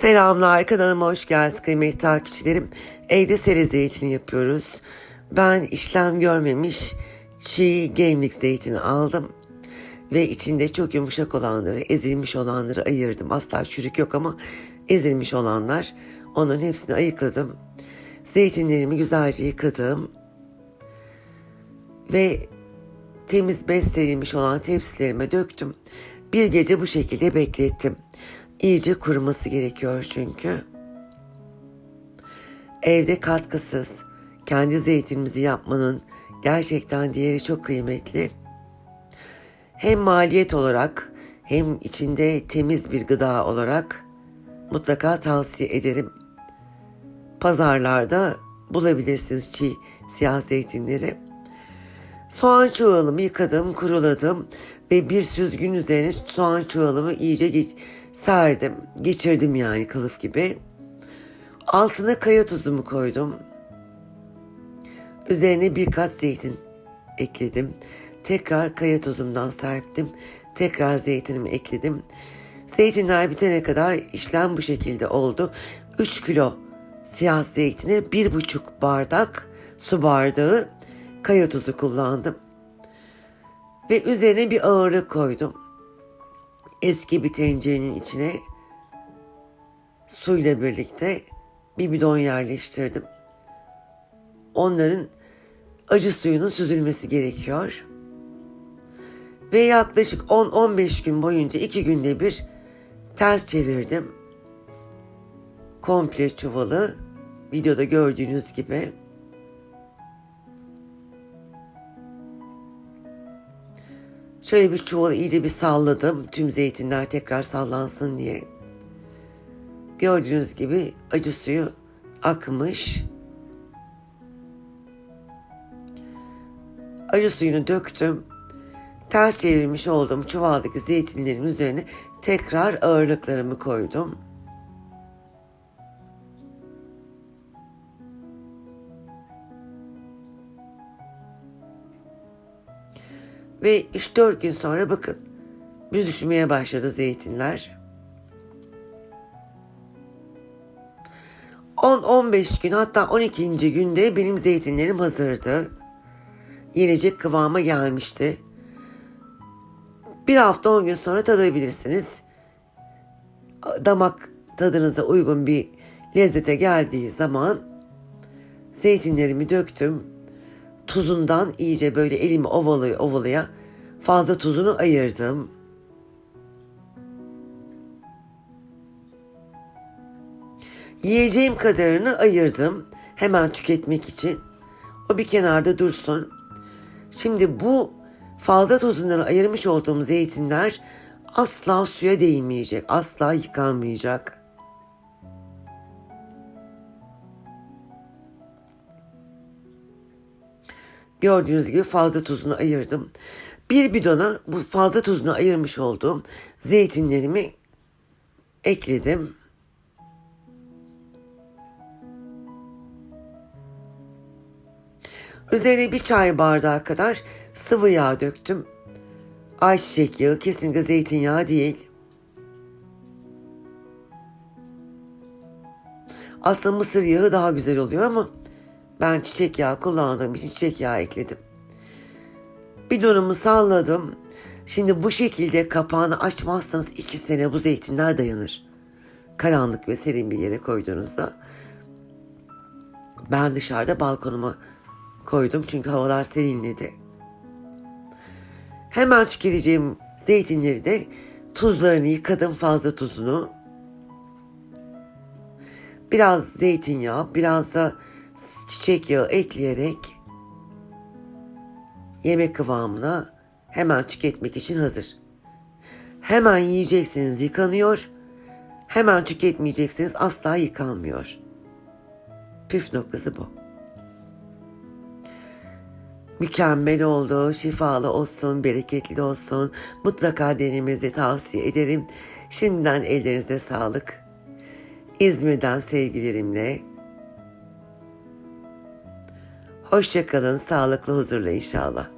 Selamlar kanalıma hoş geldiniz kıymetli takipçilerim. Evde sere zeytini yapıyoruz. Ben işlem görmemiş çiğ gemlik zeytini aldım. Ve içinde çok yumuşak olanları, ezilmiş olanları ayırdım. Asla çürük yok ama ezilmiş olanlar. Onun hepsini ayıkladım. Zeytinlerimi güzelce yıkadım. Ve temiz beslenilmiş olan tepsilerime döktüm. Bir gece bu şekilde beklettim. İyice kuruması gerekiyor çünkü. Evde katkısız kendi zeytinimizi yapmanın gerçekten değeri çok kıymetli. Hem maliyet olarak hem içinde temiz bir gıda olarak mutlaka tavsiye ederim. Pazarlarda bulabilirsiniz çiğ siyah zeytinleri. Soğan çuvalımı yıkadım, kuruladım ve bir süzgün üzerine soğan çuvalımı iyice serdim. Geçirdim yani kılıf gibi. Altına kaya tuzumu koydum. Üzerine birkaç zeytin ekledim. Tekrar kaya tuzumdan serptim. Tekrar zeytinimi ekledim. Zeytinler bitene kadar işlem bu şekilde oldu. 3 kilo siyah zeytine 1,5 bardak su bardağı kaya tuzu kullandım. Ve üzerine bir ağırlık koydum. Eski bir tencerenin içine suyla birlikte bir bidon yerleştirdim. Onların acı suyunun süzülmesi gerekiyor. Ve yaklaşık 10-15 gün boyunca iki günde bir ters çevirdim. Komple çuvalı videoda gördüğünüz gibi. Şöyle bir çuvalı iyice bir salladım. Tüm zeytinler tekrar sallansın diye. Gördüğünüz gibi acı suyu akmış. Acı suyunu döktüm. Ters çevirmiş olduğum çuvaldaki zeytinlerin üzerine tekrar ağırlıklarımı koydum. Ve 3-4 gün sonra bakın büzüşmeye başladı zeytinler. 10-15 gün hatta 12. günde benim zeytinlerim hazırdı. Yenecek kıvama gelmişti. Bir hafta 10 gün sonra tadabilirsiniz. Damak tadınıza uygun bir lezzete geldiği zaman zeytinlerimi döktüm. Tuzundan iyice böyle elimi ovalaya ovalaya fazla tuzunu ayırdım. Yiyeceğim kadarını ayırdım hemen tüketmek için. O bir kenarda dursun. Şimdi bu fazla tozundan ayırmış olduğum zeytinler asla suya değmeyecek, asla yıkanmayacak. Gördüğünüz gibi fazla tuzunu ayırdım. Bir bidona bu fazla tuzunu ayırmış olduğum zeytinlerimi ekledim. Üzerine bir çay bardağı kadar sıvı yağ döktüm. Ayçiçek yağı kesinlikle zeytinyağı değil. Aslında mısır yağı daha güzel oluyor ama ben çiçek yağı kullandığım için çiçek yağı ekledim. Bidonumu salladım. Şimdi bu şekilde kapağını açmazsanız iki sene bu zeytinler dayanır. Karanlık ve serin bir yere koyduğunuzda. Ben dışarıda balkonuma koydum çünkü havalar serinledi. Hemen tüketeceğim zeytinleri de tuzlarını yıkadım fazla tuzunu. Biraz zeytinyağı, biraz da çiçek yağı ekleyerek yemek kıvamına hemen tüketmek için hazır. Hemen yiyeceksiniz yıkanıyor, hemen tüketmeyeceksiniz asla yıkanmıyor. Püf noktası bu. Mükemmel oldu, şifalı olsun, bereketli olsun. Mutlaka denemenizi tavsiye ederim. Şimdiden ellerinize sağlık. İzmir'den sevgilerimle. Hoşçakalın, sağlıklı, huzurla inşallah.